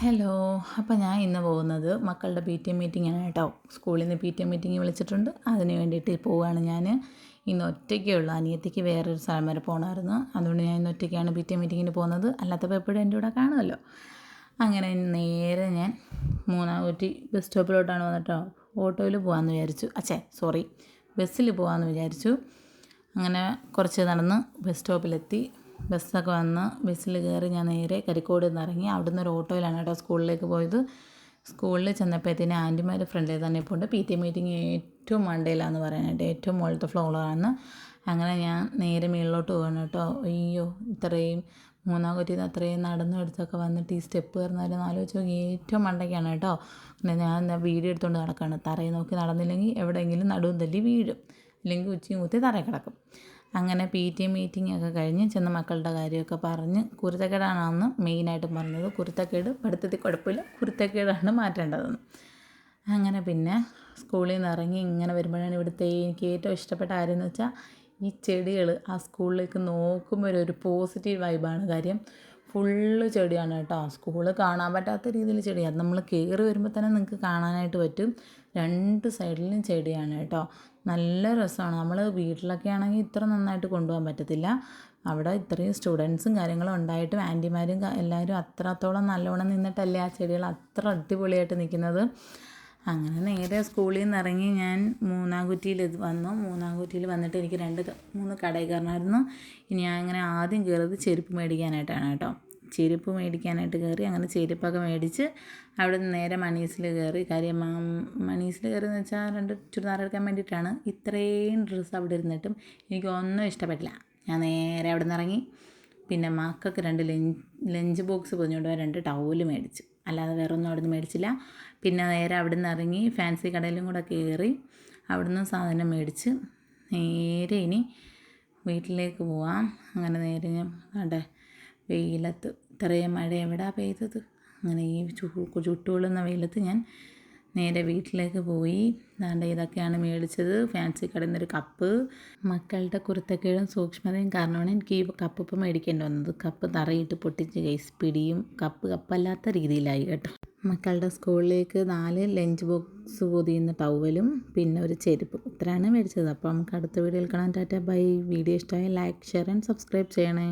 Hello അപ്പോൾ ഞാൻ ഇന്ന് പോകുന്നത് മക്കളുടെ പി ടി എം മീറ്റിംഗ് ആണ് കേട്ടോ. സ്കൂളിൽ നിന്ന് പി ടി എം മീറ്റിംഗ് വിളിച്ചിട്ടുണ്ട്. അതിന് വേണ്ടിയിട്ട് പോവുകയാണ് ഞാൻ ഇന്ന് ഒറ്റയ്ക്കേ ഉള്ളൂ. അനിയത്തിക്ക് വേറൊരു സ്ഥലം വരെ പോകണമായിരുന്നു അതുകൊണ്ട് ഞാൻ ഇന്ന് ഒറ്റയ്ക്കാണ് പി ടി എം മീറ്റിങ്ങിന് പോകുന്നത്. അല്ലാത്തപ്പോൾ എപ്പോഴും എന്റെ കൂടെ കാണുമല്ലോ. അങ്ങനെ നേരെ ഞാൻ മൂന്നാകുറ്റി ബസ് സ്റ്റോപ്പിലോട്ടാണ് വന്നിട്ടോ. ഓട്ടോയിൽ പോകാമെന്ന് വിചാരിച്ചു. അച്ഛേ സോറി. ബസ്സിൽ പോകാമെന്ന് വിചാരിച്ചു. അങ്ങനെ കുറച്ച് നടന്ന് ബസ് സ്റ്റോപ്പിലെത്തി. ബസ്സൊക്കെ വന്ന് ബസ്സിൽ കയറി ഞാൻ നേരെ കരിക്കോട് നിന്ന് ഇറങ്ങി അവിടുന്ന് ഒരു ഓട്ടോയിലാണ് കേട്ടോ സ്കൂളിലേക്ക് പോയത്. സ്കൂളിൽ ചെന്നപ്പോഴത്തേന് ആന്റിമാർ ഫ്രണ്ടിൽ തന്നെ ഇപ്പോൾ പി ടി മീറ്റിംഗ് ഏറ്റവും മണ്ടയിലാണെന്ന് പറയാനായിട്ട് ഏറ്റവും മുകളിലത്തെ ഫ്ലോറിലാണ് അങ്ങനെ ഞാൻ നേരെ മുകളിലോട്ട് പോകണം കേട്ടോ. അയ്യോ ഇത്രയും മൂന്നാം കുറ്റിന്ന് അത്രയും നടന്നു എടുത്തൊക്കെ വന്നിട്ട് ഈ സ്റ്റെപ്പ് കയറുന്നവരെന്ന് ആലോചിച്ച് നോക്കി ഏറ്റവും മണ്ടയ്ക്കാണ് കേട്ടോ. പിന്നെ ഞാൻ വീഡിയോ എടുത്തുകൊണ്ട് നടക്കുകയാണ് തറയിൽ നോക്കി നടന്നില്ലെങ്കിൽ എവിടെയെങ്കിലും നടുവും തല്ലി വീഴും. അല്ലെങ്കിൽ ഉച്ചയും കുത്തി തറയിൽ കിടക്കും. അങ്ങനെ പി ടി എ മീറ്റിംഗ് ഒക്കെ കഴിഞ്ഞ് ചെന്ന മക്കളുടെ കാര്യമൊക്കെ പറഞ്ഞ് കുരുത്തക്കേടാണെന്ന് മെയിനായിട്ടും പറഞ്ഞത് കുരുത്തക്കേട് പഠിത്തത്തിൽ കുഴപ്പമില്ല. കുരുത്തക്കേടാണ് മാറ്റേണ്ടതെന്ന്. അങ്ങനെ പിന്നെ സ്കൂളിൽ നിന്ന് ഇറങ്ങി ഇങ്ങനെ വരുമ്പോഴാണ് ഇവിടുത്തെ എനിക്ക് ഏറ്റവും ഇഷ്ടപ്പെട്ട കാര്യം എന്ന് വെച്ചാൽ ഈ ചെടികൾ ആ സ്കൂളിലേക്ക് നോക്കുമ്പോൾ ഒരു പോസിറ്റീവ് വൈബാണ് കാര്യം ഫുള്ള് ചെടിയാണ് കേട്ടോ. സ്കൂൾ കാണാൻ പറ്റാത്ത രീതിയിൽ ചെടിയാണ് നമ്മൾ കയറി വരുമ്പോൾ തന്നെ നിങ്ങൾക്ക് കാണാനായിട്ട് പറ്റും. രണ്ട് സൈഡിലും ചെടിയാണ് കേട്ടോ. നല്ല രസമാണ് നമ്മൾ വീട്ടിലൊക്കെ ആണെങ്കിൽ ഇത്ര നന്നായിട്ട് കൊണ്ടുപോകാൻ പറ്റത്തില്ല. അവിടെ ഇത്രയും സ്റ്റുഡൻസും കാര്യങ്ങളും ഉണ്ടായിട്ടും ആന്റിമാരും എല്ലാവരും അത്രത്തോളം നല്ലവണ്ണം നിന്നിട്ടല്ലേ ആ ചെടികൾ അത്ര അടിപൊളിയായിട്ട് നിൽക്കുന്നത് അങ്ങനെ നേരെ സ്കൂളിൽ നിന്ന് ഇറങ്ങി ഞാൻ മൂന്നാംകുറ്റിയിൽ വന്നു. മൂന്നാംകുറ്റിയിൽ വന്നിട്ട് എനിക്ക് രണ്ട് മൂന്ന് കടയിൽ കയറണമായിരുന്നു ഇനി ഞാൻ അങ്ങനെ ആദ്യം കയറിയത് ചെരുപ്പ് മേടിക്കാനായിട്ടാണ് കേട്ടോ. ചെരുപ്പ് മേടിക്കാനായിട്ട് കയറി അങ്ങനെ ചെരുപ്പൊക്കെ മേടിച്ച് അവിടെ നിന്ന് നേരെ മണീസിൽ കയറി. കാര്യം മണീസിൽ കയറി എന്ന് വെച്ചാൽ രണ്ട് ചുരിദാർ എടുക്കാൻ വേണ്ടിയിട്ടാണ്. ഇത്രയും ഡ്രസ്സ് അവിടെ ഇരുന്നിട്ടും എനിക്കൊന്നും ഇഷ്ടപ്പെട്ടില്ല. ഞാൻ നേരെ അവിടെ നിന്ന് ഇറങ്ങി. പിന്നെ മക്കൾക്ക് രണ്ട് ലഞ്ച് ലഞ്ച് ബോക്സ് പൊതിഞ്ഞുകൊണ്ട് രണ്ട് ടൗൽ മേടിച്ചു. അല്ലാതെ വേറെ ഒന്നും അവിടെ നിന്ന് മേടിച്ചില്ല. പിന്നെ നേരെ അവിടെ നിന്ന് ഇറങ്ങി ഫാൻസി കടയിലും കൂടെ കയറി അവിടെ നിന്ന് സാധനം മേടിച്ച് നേരെ ഇനി വീട്ടിലേക്ക് പോവാം. അങ്ങനെ നേരെ ഞാൻ അവിടെ വെയിലത്ത് ഇത്രയും മഴ എവിടാ പെയ്തത്? അങ്ങനെ ഈ ചു ചുട്ടുകൊള്ളുന്ന വെയിലത്ത് ഞാൻ നേരെ വീട്ടിലേക്ക് പോയി. ദാണ്ട ഇതൊക്കെയാണ് മേടിച്ചത്. ഫാൻസി കടയിൽ നിന്നൊരു കപ്പ്. മക്കളുടെ കുരുത്തക്കേടും സൂക്ഷ്മതയും കാരണമാണ് എനിക്ക് ഈ കപ്പ് ഇപ്പം മേടിക്കേണ്ടി വന്നത്. കപ്പ് തറയിട്ട് പൊട്ടിച്ച് കൈസ് പിടിയും കപ്പ് കപ്പല്ലാത്ത രീതിയിലായി കേട്ടോ. മക്കളുടെ സ്കൂളിലേക്ക് നാല് ലഞ്ച് ബോക്സ് പൊതിയുന്ന ടവലും പിന്നെ ഒരു ചെരുപ്പ്. ഇത്രയാണ് മേടിച്ചത്. അപ്പോൾ നമുക്ക് അടുത്ത വീഡിയോയിൽ കാണാൻ ടാറ്റ ബൈ. വീഡിയോ ഇഷ്ടമായ ലൈക്ക് ഷെയർ ആൻഡ് സബ്സ്ക്രൈബ് ചെയ്യണേ.